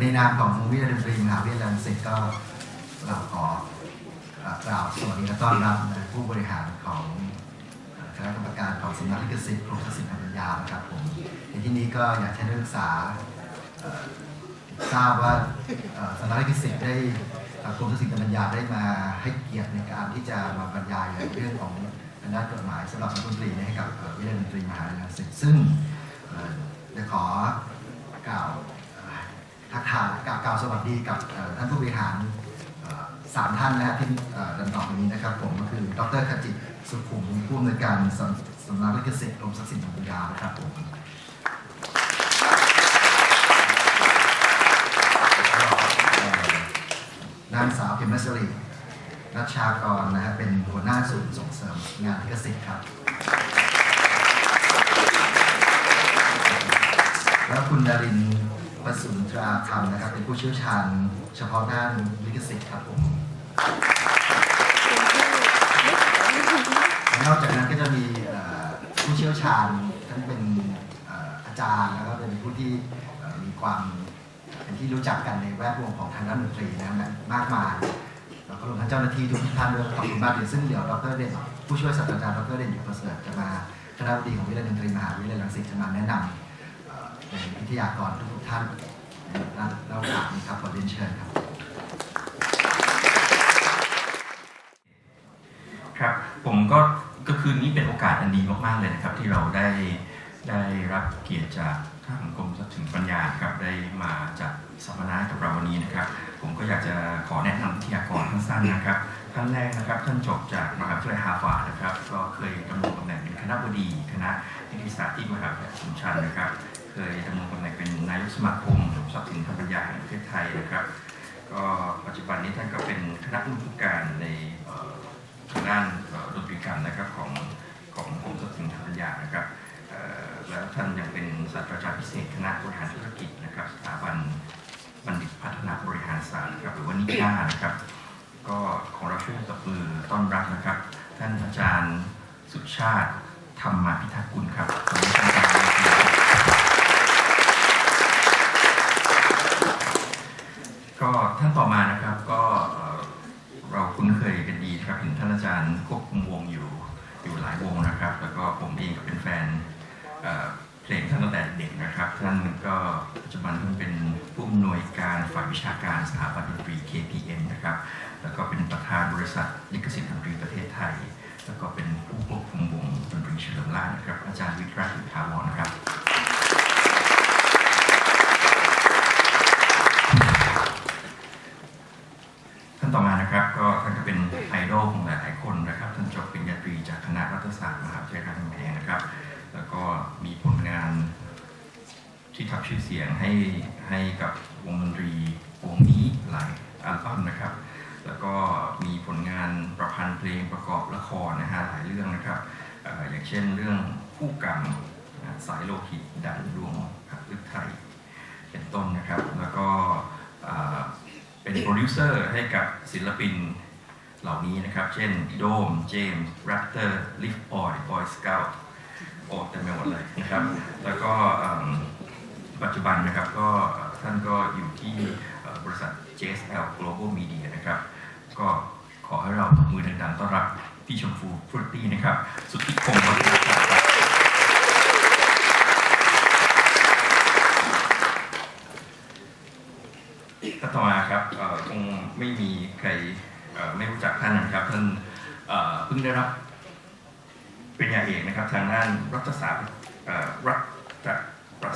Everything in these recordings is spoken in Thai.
ในนามของวิทยาลัยดนตรีมหาวิทยาลัยรังสิตก็เราขอกล่าวสวัสดีและต้อนรับผู้บริหารของคณะกรรมการของสำนักลิขสิทธิ์กรมทรัพย์สินทางปัญญานะครับผมในที่นี้ก็อยากให้นักศึกษาทราบว่าสำนักลิขสิทธิ์ได้กรมทรัพย์สินทางปัญญาได้มาให้เกียรติในการที่จะมาบรรยายในเรื่องของทางด้านกฎหมายสำหรับนักดนตรีให้กับเวิทยาลัยดนตรีมหาวิทยาลัยรังสิตซึ่งจะขอกล่าว ทักทายกล่าวกล่าวสวัสดีกับท่านผู้บริหารสามท่านนะฮะที่เอ่อดังต่อไปนี้นะครับ ผมก็คือดรขจิตสุขุมผู้อำนวยการสำนักลิขสิทธิ์กรมทรัพย์สินทางปัญญานะครับผมนางสาวเพ็ญมัสรีรัชชากรนะฮะเป็นหัวหน้าศูนย์ส่งเสริมงานลิขสิทธิ์ครับ แล้วคุณดาริน ประสุนทราธรรมนะครับ เป็นผู้เชี่ยวชาญเฉพาะด้านลิขสิทธิ์ครับผมและนอกจากนั้นก็จะมีเอ่อผู้เชี่ยวชาญท่านเป็นเอ่ออาจารย์แล้วก็เป็นผู้ที่เอ่อมีความเป็นที่รู้จักกันในแวดวงของทางด้านดนตรีนะครับมากมายแล้วก็รวมทั้งเจ้าหน้าที่ทุกท่านด้วยขอบคุณมากเลยซึ่งเดี๋ยวดรเด่นผู้ช่วยศาสตราจารย์ดรเด่นอยู่ประเสริฐจะมาคณะบดีของวิทยาลัยดนตรีมหาวิทยาลัยรังสิตจะมาแนะนำ เป็นวิทยากรทุกท่านในระดับนี้ครับขอเรียนเชิญครับ ครับ ผมก็ก็คือนี้เป็นโอกาสอันดีมากๆเลยนะครับ ที่เราได้ได้รับเกียรติจากทางกรมทรัพย์สินปัญญาครับได้มาจัดสัมมนากับเราวันนี้นะครับ ผมก็อยากจะขอแนะนำวิทยากรสั้นๆนะครับท่านแรกนะครับ ท่านจบจากมหาวิทยาลัยฮาร์วาร์ดนะครับ ก็เคยดำรงตำแหน่งเป็นคณะบดีคณะนิติศาสตร์ที่มหาวิทยาลัยสสัมชัญนะครับ เคยดำรงตำแหน่งเป็นนายกสมาคมทรัพย์สินทางปัญญาแห่งประเทศไทยนะครับ ก็ปัจจุบันนี้ท่านก็เป็นคณะผู้การในทางด้านดนตรีกรรมนะครับของของกรมทรัพย์สินทางปัญญานะครับแล้วท่านยังเป็นศาสตราจารย์พิเศษคณะบริหารธุรกิจนะครับสถาบันบัณฑิตพัฒนาบริหารศาสตร์นะครับหรือว่านิก้านะครับ ก็ของเราช่วยตบมือต้อนรับนะครับ ท่านอาจารย์สุชาติธรรมมาพิทักษ์กุลครับ ก็ท่านต่อมานะครับก็เอ่อเราคุ้นเคยกันดีนะครับเห็นท่านอาจารย์ควบคุมวงอยู่อยู่หลายวงนะครับ แล้วก็ผมเองก็เป็นแฟนเอ่อเพลงท่านตั้งแต่ เด็กนะครับท่านก็ปัจจุบันท่านเป็นผู้อำนวยการฝ่ายวิชาการสถาบันดนตรี KPN นะครับแล้วก็เป็นประธานบริษัทลิขสิทธิ์ดนตรีประเทศไทย แล้วก็เป็นผู้ควบคุมวงดนตรีเฉลิมราชนะครับอาจารย์วิทย์ราชถาวรนะครับ ท่านต่อมานะครับก็ท่านก็เป็นไอดอลของหลายๆคนนะครับ ท่านจบปริญญาตรีจากคณะรัฐศาสตร์มหาวิทยาลัยรามคำแหงนะครับ แล้วก็มีผลงานที่ทับชื่อเสียง ให้ให้กับวงดนตรีวงนี้หลายอัลบั้มนะครับ แล้วก็มีผลงานประพันธ์เพลงประกอบละครนะฮะหลายเรื่องนะครับออย่างเช่นเรื่องคู่กรรมสายโลหิตดันดวงผักลึกไทยเป็นต้นนะครับ แล้วก็เป็นโปรดิวเซอร์ให้กับศิลปินเหล่านี้นะครับ เช่นโดม เจมส์แรปเตอร์ ลิฟบอยบอยสเกลโอ้เต็มไปหมดเลยนะครับ แล้วก็ ปัจจุบันนะครับก็ท่านก็อยู่ที่บริษัท JSL Global Media นะครับ ก็ขอให้เราตบมือดังๆต้อนรับพี่ชมพูฟรุตตี้นะครับ สุทธิพงศ์วัฒนศักดิ์ครับก็ต่อมาครับคงไม่มีใครไม่รู้จักท่านนะครับท่านเพิ่งได้รับปริญญาเอกนะครับ ทางด้านรัฐศาสตร์รัฐ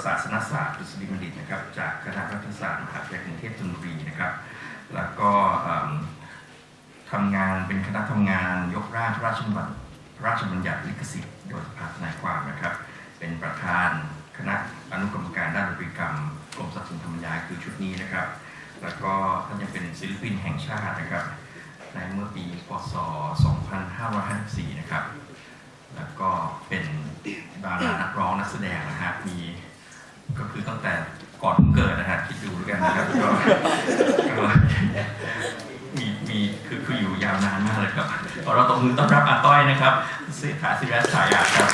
ศาสนศาสตร์ดุษฎีบัณฑิตนะครับจากคณะรัฐศาสตร์มหาวิทยาลัยกรุงเทพธนบุรีนะครับ แล้วก็เอิ่มทำงานเป็นคณะทำงานยกร่างพระราชบัญญัติพระราชบัญญัติลิขสิทธิ์โดยสภาทนายความนะครับ เป็นประธานคณะอนุกรรมการด้านดนตรีกรรมกรมทรัพย์สินธรรมยาคือชุดนี้นะครับ แล้วก็ท่านยังเป็นศิลปินแห่งชาตินะครับ ในเมื่อปีพศ 2554 นะครับ แล้วก็เป็นดารานักร้องนักแสดงนะฮะมี ก็คือตั้งแต่ก่อนผมเกิดนะฮะคิดดูแล้วกันนะครับก็ก็มีมีคือคืออยู่ยาวนานมากเลยครับขอเราตบมือต้อนรับอาต้อยนะครับเศรษฐาศิริฉายาครับ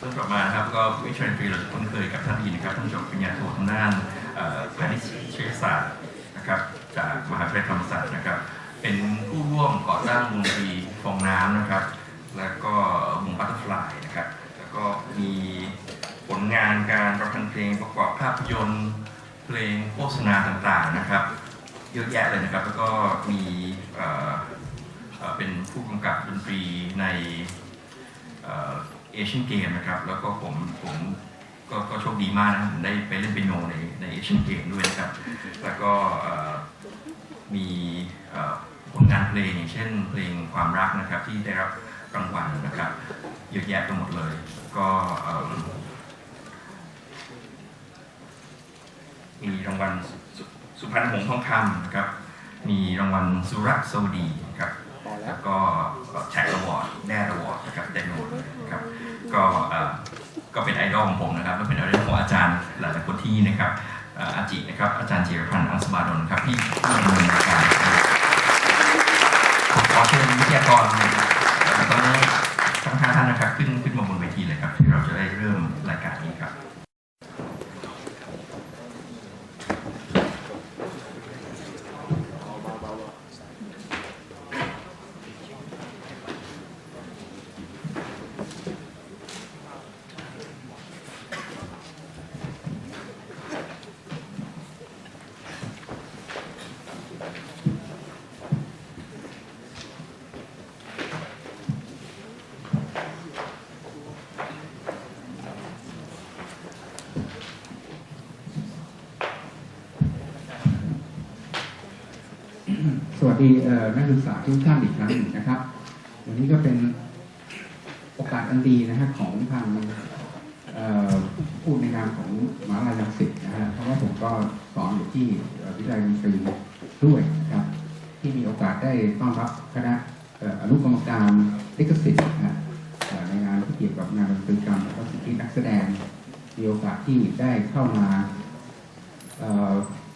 คนกลับมาครับก็วิชาดนตรีเราจะคุ้นเคยกับท่านดีนะครับท่านจบปริญญาโททางด้านเอ่อพาณิชยศาสตร์นะครับจากมหาวิทยาลัยธรรมศาสตร์นะครับ เป็นผู้ร่วมก่อตั้งวงดนตรีฟองน้ำนะครับ แล้วก็วงบัตเตอร์ฟลายนะครับ แล้วก็มีผลงานการประพันธ์เพลงประกอบภาพยนตร์เพลงโฆษณาต่างๆนะครับ เยอะแยะเลยนะครับ แล้วก็มีเเเป็นผู้กำกับดนตรีในเอเชียนเกมนะครับ แล้วก็ผมผมก็ก็โชคดีมากนะผมได้ไปเล่นเปียโนในในเอเชียนเกมด้วยนะครับ แล้วก็มี ผลงานเพลงอย่างเช่น เพลงความรักนะครับที่ได้รับรางวัลนะครับเยอะแยะไปหมดเลย ก็เอิ่มมีรางวัลสุสุพรรณหงส์ทองคำนะครับ มีรางวัลสุรสวดีนะครับแล้วก็แท็กอวอร์ดแดดอวอร์ดนะครับเต็มไปหมดเลยนะครับก็เอ่อก็เป็นไอดอลของผมนะครับและเป็นไอดอลของอาจารย์หลายๆคนที่นะครับเอ่ออาจินะครับอาจารย์จิรพันธ์อังสบาดลครับที่ผู้ดำเนินรายการนะครับผมข อเชิญวิทยากรตอนนี้ทั้งห้าท่านนะครับขึ้นขึ้นมาบนเวทีเลยครับ ที่เราจะได้เริ่มรายการนี้ครับ สวัส ดีนักศึกษาทุกท่านอีกครั้งหนึ่งนะครับ วันนี้ก็เป็นโอกาสอันดีนะฮะของทางผู้ในนามของมหาลัยรังสิตนะฮะเพราะว่าผมก็สอนอยู่ที่วิทยาลัยดนตรีด้วยนะครับ ที่มีโอกาสได้ต้อนรับคณะอนุกรรมการลิขสิทธิ์นะฮะในงานที่เกี่ยวกับงานดนตรีกรรมและก็สิทธินักแสดงมีโอกาสที่ได้เข้ามา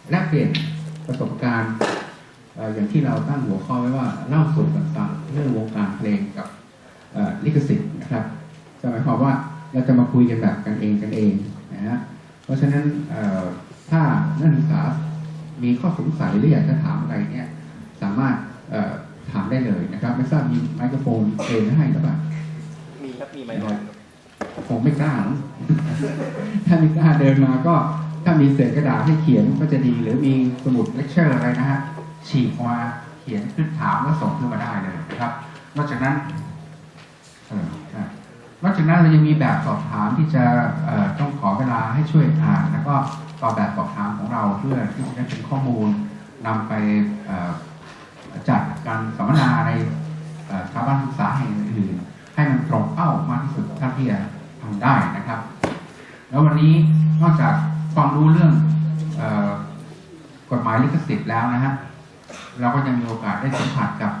แลกเปลี่ยนประสบการณ์ อ่ออย่างที่เราตั้งหัวข้อไว้ว่าเล่าสู่กันฟังเรื่องวงการเพลงกับเอ่อลิขสิทธิ์นะครับจะหมายความว่าเราจะมาคุยกันแบบกันเองกันเองนะฮะเพราะฉะนั้นเอ่อถ้านักศึกษามีข้อสงสัยหรืออยากจะถามอะไรเนี่ยสามารถเอ่อถามได้เลยนะครับ ไม่ทราบมีไมโครโฟนเองให้หรือเปล่ามีครับมีไหมครับผมไม่กล้าหรอกถ้าไม่กล้าเดินมาก็ถ้ามีเศษกระดาษให้เขียนก็จะดีหรือมีสมุดเลคเชอร์อะไรนะฮะ ฉีกมาเขียนขึ้นถามแล้วส่งขึ้นมาได้เลยนะครับ นอกจากนั้นนอกจากนั้นเรายังมีแบบสอบถามที่จะต้องขอเวลาให้ช่วยอ่านแล้วก็ตอบแบบสอบถามของเราเพื่อที่จะได้เป็นข้อมูลนำไปจัดการสัมมนาในสถาบันศึกษาแห่งอื่นให้มันตรงเป้ามากที่สุดเท่าที่จะทำได้นะครับ แล้ววันนี้นอกจากความรู้เรื่องออกฎหมายลิขสิทธิ์แล้วนะฮะ เราก็ยังมีโอกาสได้สัมผัสกับ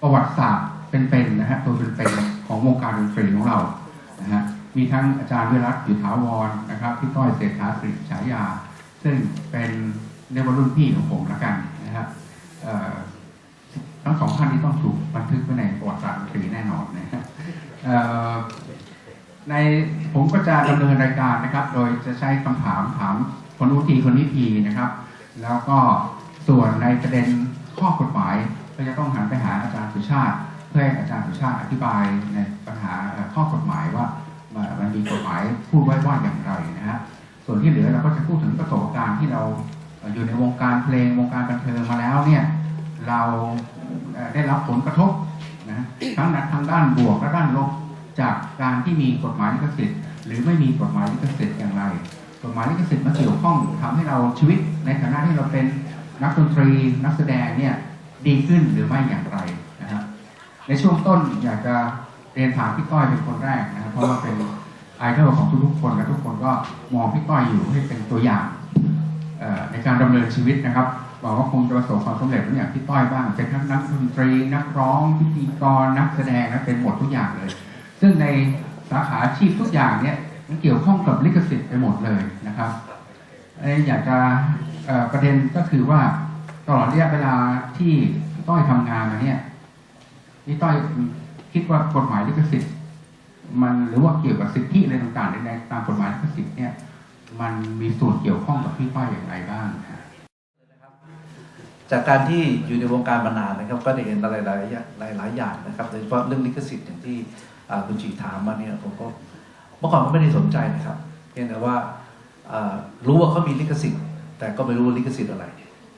ประวัติศาสตร์เป็นๆนะฮะตัวเป็นๆของวงการดนตรีของเรานะฮะมีทั้งอาจารย์วิรัตอยู่ถาวรนะครับพี่ต้อยเศรษฐาสิริฉายา ซึ่งเป็นเรียกว่ารุ่นพี่ของผมละกันนะครับทั้งสองท่านนี้ต้องถูกบันทึกไว้ในประวัติศาสตร์ดนตรีแน่นอนนะฮะในผมก็จะดำเนินรายการนะครับ โดยจะใช้คำถามถามคนนู้นทีคนนี้ทีนะครับ แล้วก็ ส่วนในประเด็นข้อกฎหมาย ก็จะต้องหันไปหาอาจารย์สุชาติ เพื่อให้อาจารย์สุชาติอธิบายในปัญหาข้อกฎหมายว่ามันมีกฎหมายพูดไว้ว่าอย่างไรนะฮะส่วนที่เหลือเราก็จะพูดถึงประสบการณ์ที่เราอยู่ในวงการเพลงวงการบันเทิงมาแล้วเนี่ยเราได้รับผลกระทบนะทั้งทางด้านบวกและด้านลบจากการที่มีกฎหมายลิขสิทธิ์หรือไม่มีกฎหมายลิขสิทธิ์อย่างไร กฎหมายลิขสิทธิ์มาเกี่ยวข้องทำให้เราชีวิตในฐานะที่เราเป็น นักดนตรีนักแสดงเนี่ยดีขึ้นหรือไม่อย่างไรนะครับในช่วงต้นอยากจะเรียนถามพี่ก้อยเป็นคนแรกนะครับเพราะว่าเป็นไอดอลของทุกๆคนและทุกคนก็มองพี่ก้อยอยู่ให้เป็นตัวอย่างในการดำเนินชีวิตนะครับหวังว่าคงจะประสบความสำเร็จอนอย่างพี่ก้อยบ้างเป็นทั้งนักดนตรี นักร้องพิธีกรนักแสดงนะเป็นหมดทุกอย่างเลย ซึ่งในสาขาอาชีพทุกอย่างเนี่ยมันเกี่ยวข้องกับลิขสิทธิ์ไปหมดเลยนะครับอยากจะ ประเด็นก็คือว่าตลอดระยะเวลาที่ต้อยทำงานมาเนี่ยพี่ต้อยคิดว่ากฎหมายลิขสิทธิ์ มันหรือว่าเกี่ยวกับสิทธิอะไรต่างๆในตามกฎหมายลิขสิทธิ์เนี่ย มันมีส่วนเกี่ยวข้องกับพี่ต้อยอย่างไรบ้างฮะจากการที่อยู่ในวงการมานานนะครับ ก็ได้เห็นอะไรหลายๆหลายอย่างนะครับโดยเฉพาะเรื่องลิขสิทธิ์อย่างที่คุณจีถามมาเนี่ยผมก็เมื่อก่อนก็ไม่ได้สนใจนะครับเพียงแต่ว่ารู้ว่าเขามีลิขสิทธิ์ แต่ก็ไม่รู้ลิขสิทธิ์อะไร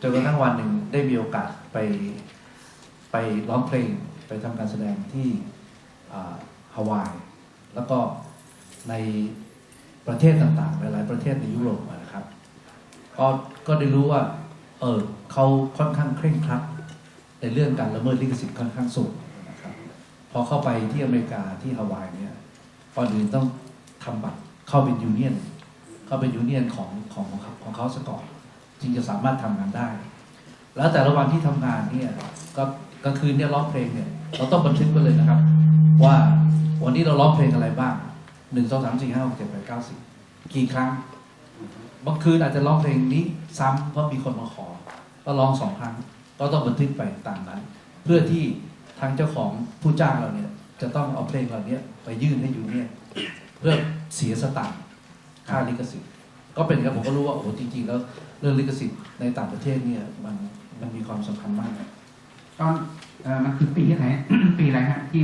จนกระทั่งวันหนึ่งได้มีโอกาสไปไปร้องเพลงไปทำการแสดงที่ฮาวาย แล้วก็ในประเทศต่างๆ หลายๆประเทศในยุโรปนะครับ ก็ก็ได้รู้ว่า เออเขาค่อนข้างเคร่งครัดในเรื่องการละเมิดลิขสิทธิ์ค่อนข้างสูงนะครับ พอเข้าไปที่อเมริกาที่ฮาวายเนี่ยก่อนอื่นต้องทำบัตรเข้าเป็นยูเนียน เข้าเป็นยูเนียนของของของเขาของเขาซะก่อนจึงจะสามารถทำงานได้ แล้วแต่ละวันที่ทำงานเนี่ยก็กลางคืนเนี่ยร้องเพลงเนี่ยเราต้องบันทึกไปเลยนะครับ ว่าวันนี้เราร้องเพลงอะไรบ้างหนึ่งสองสามสี่ห้าหกเจ็ดแปดเก้าสิบกี่ครั้งบางคืนอาจจะร้องเพลงนี้ซ้ำเพราะมีคนมาขอ ก็ร้องสองครั้ง ก็ต้องบันทึกไปตามนั้น เพื่อที่ทางเจ้าของผู้จ้างเราเนี่ยจะต้องเอาเพลงเหล่านี้ไปยื่นให้ยูเนี่ยเพื่อเสียสตางค์ ค่าลิขสิทธิ์ ก็เป็นครับผมก็รู้ว่าโอ้โหจริง ๆ แล้วเรื่องลิขสิทธิ์ในต่างประเทศเนี่ยมันมันมีความสำคัญมากตอนเอ่อมันคือปีไหน ปีอะไรฮะที่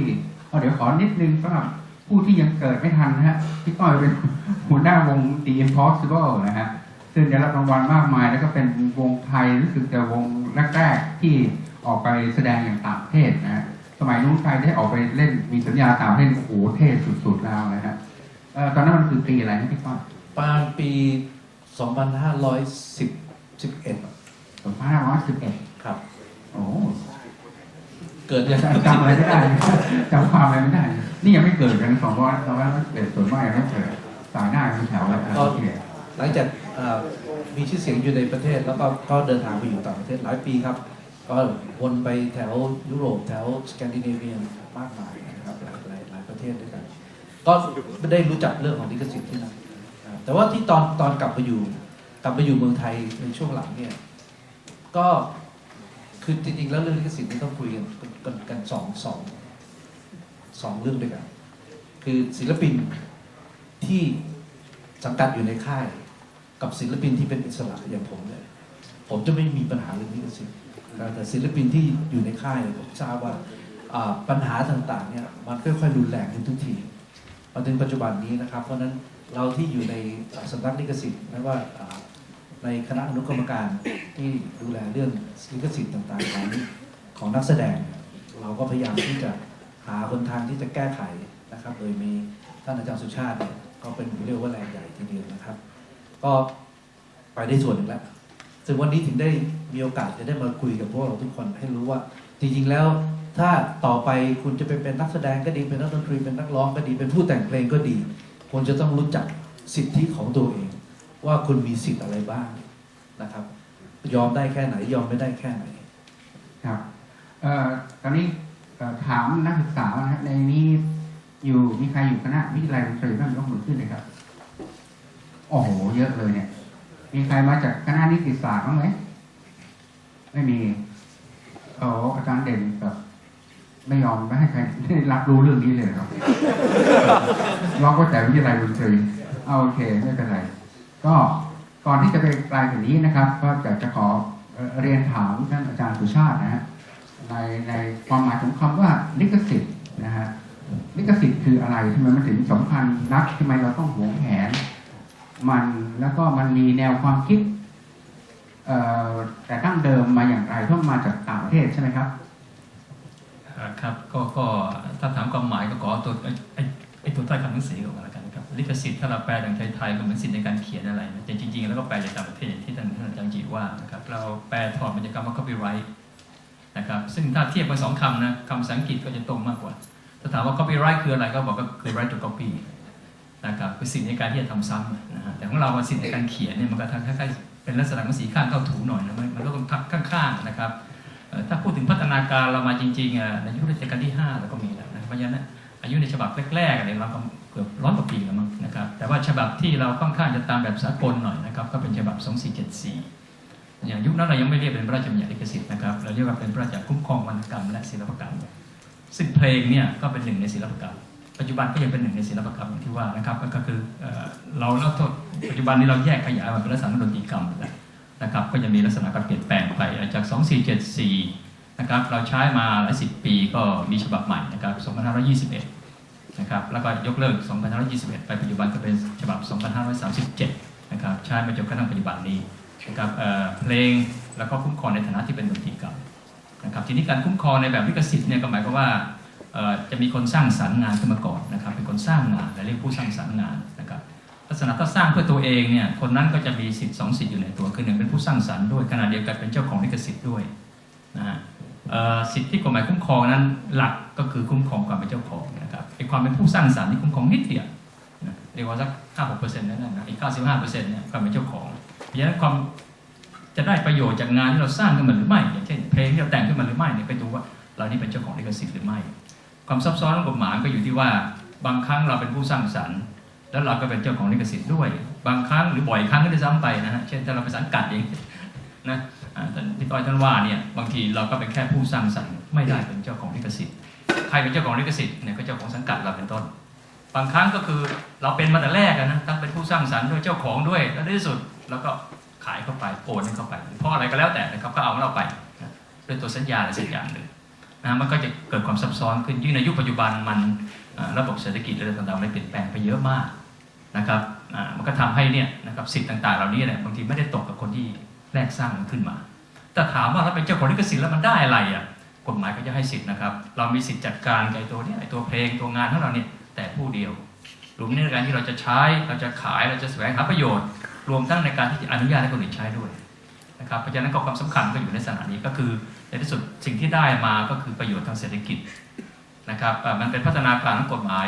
เอาเดี๋ยวขอนิดนึงสำหรับผู้ที่ยังเกิดไม่ทันนะฮะพี่ต้อยเป็น หัวหน้าวง The Impossible นะฮะซึ่งได้รับรางวัลมากมาย แล้วก็เป็นวงไทยรู้สึกจะวงแรกๆที่ออกไปแสดงอย่างต่างประเทศนะฮะสมัยนู้นใครได้ออกไปเล่นมีสัญญาต่างประเทศโอ้โหเท่สุดๆแล้วนะฮะเอ่อตอนนั้นมันคือปีอะไรนะพี่ต้อย ประมาณปี 2510 11 สองพันห้าร้อยสิบเอ็ดครับ โอ้โหเกิดยังจำอะไรไม่ได้จำความอะไรไม่ได้ นี่ยังไม่เกิดกันสองร้อยสองร้อยเกิดส่วนมากยังไม่เกิดสายหน้าเป็นแถวแล้วโอเคหลังจากเอ่อมีชื่อเสียงอยู่ในประเทศ แล้วก็ก็เดินทางไปอยู่ต่างประเทศหลายปีครับ ก็วนไปแถวยุโรปแถวสแกนดิเนเวียมากมายนะครับหลายหลายหลายประเทศด้วยกัน ก็ได้รู้จักเรื่องของลิขสิทธิ์ที่นั่นนะครับ แต่ว่าที่ตอนตอนกลับไปอยู่ กลับไปอยู่เมืองไทยในช่วงหลังเนี่ย ก็คือจริงๆแล้วเรื่องลิขสิทธิ์นี่ต้องคุยกันกันกันสองสองสองเรื่องด้วยกัน คือศิลปินที่สังกัดอยู่ในค่าย กับศิลปินที่เป็นอิสระอย่างผมเนี่ยผมจะไม่มีปัญหาเรื่องลิขสิทธิ์แต่ศิลปินที่อยู่ในค่ายผมทราบว่าปัญหาต่างๆเนี่ยมันค่อยๆรุนแรงขึ้นทุกทีมาถึงปัจจุบันนี้นะครับ เพราะนั้น เราที่อยู่ในสำนักลิขสิทธิ์ไม่ว่าในคณะอนุกรรมการที่ดูแลเรื่องลิขสิทธิ์ต่างๆของของนักแสดง เราก็พยายามที่จะหาคนทางที่จะแก้ไขนะครับ โดยมีท่านอาจารย์สุชาติก็เป็นเรียกว่าแรงใหญ่ทีเดียวนะครับ ก็ไปได้ส่วนหนึ่งแล้วซึ่งวันนี้ถึงได้มีโอกาสจะได้มาคุยกับพวกเราทุกคนให้รู้ว่า จริงๆแล้วถ้าต่อไปคุณจะไปเป็นนักแสดงก็ดีเป็นนักดนตรีเป็นนักร้องก็ดีเป็นผู้แต่งเพลงก็ดี คุณจะต้องรู้จักสิทธิของตัวเอง ว่าคุณมีสิทธิ์อะไรบ้างนะครับ ยอมได้แค่ไหน ยอมไม่ได้แค่ไหนครับตอนนี้ถามนักศึกษานะฮะในนี้อยู่มีใครอยู่คณะวิทยาลัยดนตรีบ้างยกมือขึ้นเลยครับโอ้โหเยอะเลยเนี่ย มีใครมาจากคณะนิติศาสตร์บ้างไหมไม่มีโอ้อาจารย์เด่นแบบ ไม่ยอมไม่ให้ใครได้รับรู้เรื่องนี้เลยครับร้องก็แต่วิทยาลัยดนตรีเอาโอเคไม่เป็นไร ก็ก่อนที่จะไปไกลกว่านี้นะครับ ก็อยากจะขอเอ่อเรียนถามท่านอาจารย์สุชาตินะฮะในในความหมายของคำว่าลิขสิทธิ์นะฮะลิขสิทธิ์คืออะไรทำไมมันถึงสำคัญนักทำไมเราต้องหวงแหน มันแล้วก็มันมีแนวความคิดเอ่อแต่ตั้งเดิมมาอย่างไรเพราะมันมาจากต่างประเทศใช่ไหมครับ ครับก็ก็ถ้าถามความหมายก็ขอตัวไอ้ไอ้ตัวใต้คำหนังสือก่อนแล้วกันครับลิขสิทธิ์ถ้าเราแปลทางไทยๆก็เหมือนสิทธิ์ในการเขียนอะไรนะแต่จริง ๆ แล้วก็แปลจากต่างประเทศอย่างที่ท่านท่านอาจารย์จีว่านะครับเราแปลถอดมาจากคำว่า copyright นะครับซึ่งถ้าเทียบกันสองคำนะคำภาษาอังกฤษก็จะตรงมากกว่าถ้าถามว่า copyright คืออะไรก็บอกก็คือ right to copy นะครับคือสิทธิ์ในการที่จะทำซ้ำนะฮะแต่ของเราสิทธิ์ในการเขียนเนี่ยมันก็ทางคล้ายๆเป็นลักษณะของสีข้างเข้าถูหน่อยนะมันก็ต้องทับข้างๆนะครับ ถ้าพูดถึงพัฒนาการเรามาจริงๆอะในยุครัชกาลที่5เราก็มีแล้วนะเพราะฉะนั้นอายุในฉบับแรกๆเนี่ยเราก็เกือบร้อยกว่าปีแล้วมั้งนะครับแต่ว่าฉบับที่เราค่อนข้างจะตามแบบสากลหน่อยนะครับก็เป็นฉบับ 2474 อย่างยุคนั้นเรายังไม่เรียกเป็นพระราชบัญญัติลิขสิทธิ์นะครับเราเรียกว่าเป็นพระราชบัญญัติคุ้มครองวรรณกรรมและศิลปกรรม ซึ่งเพลงเนี่ยก็เป็นหนึ่งในศิลปกรรม ปัจจุบันก็ยังเป็นหนึ่งในศิลปกรรมที่ว่านะครับก็คือเอ่อเราแล้วโทษปัจจุบันนี้เราแยกขยายมาเป็นลักษณะดนตรีกรรมแล้ว นะครับก็จะมีลักษณะการเปลี่ยนแปลงไปจาก 2474นะครับเราใช้มาหลายสิบปีก็มีฉบับใหม่นะครับ2521นะครับแล้วก็ยกเลิก 2521 ไปปัจจุบันก็เป็นฉบับ 2537นะครับใช้มาจนกระทั่งปัจจุบันนี้นะครับเเพลงแล้วก็คุ้มครองในฐานะที่เป็นดนตรีกรรมนะครับทีนี้การคุ้มครองในแบบลิขสิทธิ์เนี่ยก็หมายความว่าจะมีคนสร้างสรรค์งานขึ้นมาก่อนนะครับเป็นคนสร้างงานและเรียกผู้สร้างสรรค์งานนะครับ ลักษณะถ้าสร้างเพื่อตัวเองเนี่ยคนนั้นก็จะมีสิทธิ์สองสิทธิ์อยู่ในตัวคือหนึ่งเป็นผู้สร้างสรรค์ด้วยขณะเดียวกันเป็นเจ้าของลิขสิทธิ์ด้วยนะฮะสิทธิที่กฎหมายคุ้มครองนั้นหลักก็คือคุ้มครองความเป็นเจ้าของนะครับไอ้ความเป็นผู้สร้างสรรค์ที่คุ้มครองนิดเดียวนะเรียกว่าสักห้าหกเปอร์เซ็นต์นั่นนะอีกเก้าสิบห้าเปอร์เซ็นต์เนี่ยความเป็นเจ้าของเพราะฉะนั้นความจะได้ประโยชน์จากงานที่เราสร้างขึ้นมาหรือไม่อย่างเช่นเพลงที่เราแต่งขึ้นมาหรือไม่เนี่ยไปดูว่าเรานี่เป็นเจ้าของลิขสิทธิ์หรือไม่ ความซับซ้อนของกฎหมายก็อยู่ที่ว่าบางครั้งเราเป็นผู้สร้างสรรค์ แล้วเราก็เป็นเจ้าของลิขสิทธิ์ด้วย บางครั้งหรือบ่อยครั้งก็ได้ซ้ำไปนะฮะเช่นถ้าเราไปสังกัดเองนะอ่าท่านพี่ต้อยท่านว่าเนี่ยบางทีเราก็เป็นแค่ผู้สร้างสรรค์ไม่ได้เป็นเจ้าของลิขสิทธิ์ใครเป็นเจ้าของลิขสิทธิ์เนี่ยก็เจ้าของสังกัดเราเป็นต้น บางครั้งก็คือเราเป็นมาแต่แรกนะทั้งเป็นผู้สร้างสรรค์ด้วยเจ้าของด้วยแล้วในที่สุดเราก็ขายเข้าไปโอนเข้าไปเพราะอะไรก็แล้วแต่นะครับก็เอาเราไปด้วยตัวสัญญาอะไรสักอย่างหนึ่งนะมันก็จะเกิดความซับซ้อนขึ้นยิ่งในยุคปัจจุบันมันระบบเศรษฐกิจอะไรต่างๆมันเปลี่ยนแปลงไปเยอะมาก นะครับมันก็ทำให้เนี่ยนะครับสิทธิ์ต่างๆ เหล่านี้เนี่ยบางทีไม่ได้ตกกับคนที่แรกสร้างมันขึ้นมา แต่ถามว่าถ้าเป็นเจ้าของลิขสิทธิ์แล้วมันได้อะไรอะกฎหมายก็จะให้สิทธิ์นะครับ เรามีสิทธิ์จัดการกับไอ้ตัวเนี้ไอ้ตัวเพลงตัวงานของเราเนี่ยแต่ผู้เดียวรวมในการที่เราจะใช้เราจะขายเราจะแสวงหาประโยชน์ รวมทั้งในการที่จะอนุญาตให้คนอื่นใช้ด้วยนะครับเพราะฉะนั้นก็ความสำคัญก็อยู่ในสถานนี้ก็คือในที่สุดสิ่งที่ได้มาก็คือประโยชน์ทางเศรษฐกิจนะครับมันเป็นพัฒนาการของกฎหมาย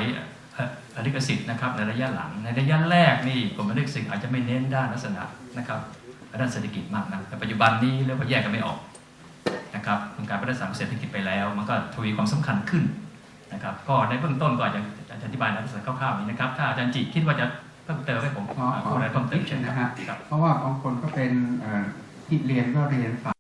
ลิขสิทธิ์นะครับในระยะหลัง ในระยะแรกนี่กฎหมายลิขสิทธิ์อาจจะไม่เน้นด้านลักษณะนะครับด้านเศรษฐกิจมากนะแต่ปัจจุบันนี้เรียกว่าแยกกันไม่ออกนะครับเป็นการพัฒนาเศรษฐกิจไปแล้ว มันก็ทวีความสำคัญขึ้นนะครับ ก็ในเบื้องต้นก็อาจจะอธิบายในลักษณะคร่าวๆนี้นะครับ ถ้าอาจารย์จิคิดว่าจะเพิ่มเติมให้ผมอขอพูดอะไรเพิ่มเติมนิดนึเช่นงนะนะครับเพราะว่าบางคนก็เป็นที่เรียนก็เรียนฝ่า